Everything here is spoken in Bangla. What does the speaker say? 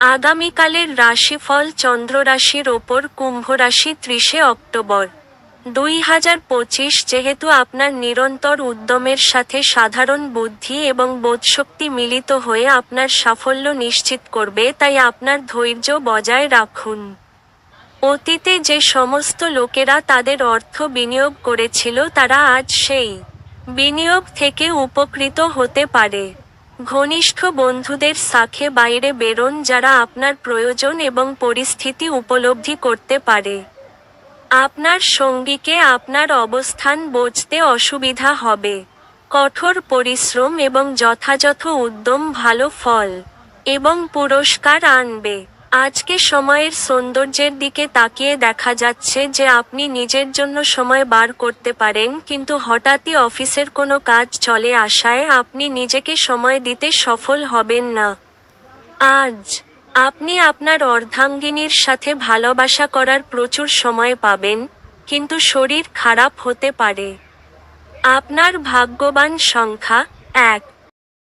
আগামীকালের রাশিফল চন্দ্র রাশির ওপর কুম্ভ রাশি ত্রিশে অক্টোবর। দুই হাজার পঁচিশ যেহেতু আপনার নিরন্তর উদ্যমের সাথে সাধারণ বুদ্ধি এবং বোধশক্তি মিলিত হয়ে আপনার সাফল্য নিশ্চিত করবে, তাই আপনার ধৈর্য বজায় রাখুন। অতীতে যে সমস্ত লোকেরা তাদের অর্থ বিনিয়োগ করেছিল, তারা আজ সেই বিনিয়োগ থেকে উপকৃত হতে পারে। ঘনিষ্ঠ বন্ধুদের সাথে বাইরে বেরোন যারা আপনার প্রয়োজন এবং পরিস্থিতি উপলব্ধি করতে পারে। আপনার সঙ্গীকে আপনার অবস্থান বুঝতে অসুবিধা হবে। কঠোর পরিশ্রম এবং যথাযথ উদ্যম ভালো ফল এবং পুরস্কার আনবে। আজকে সময়ের সৌন্দর্যের দিকে তাকিয়ে দেখা যাচ্ছে যে আপনি নিজের জন্য সময় বার করতে পারেন, কিন্তু হঠাৎই অফিসের কোনো কাজ চলে আসায় আপনি নিজেকে সময় দিতে সফল হবেন না। আজ, আপনি আপনার অর্ধাঙ্গিনীর সাথে ভালোবাসা করার প্রচুর সময় পাবেন, কিন্তু শরীর খারাপ হতে পারে। আপনার ভাগ্যবান সংখ্যা এক।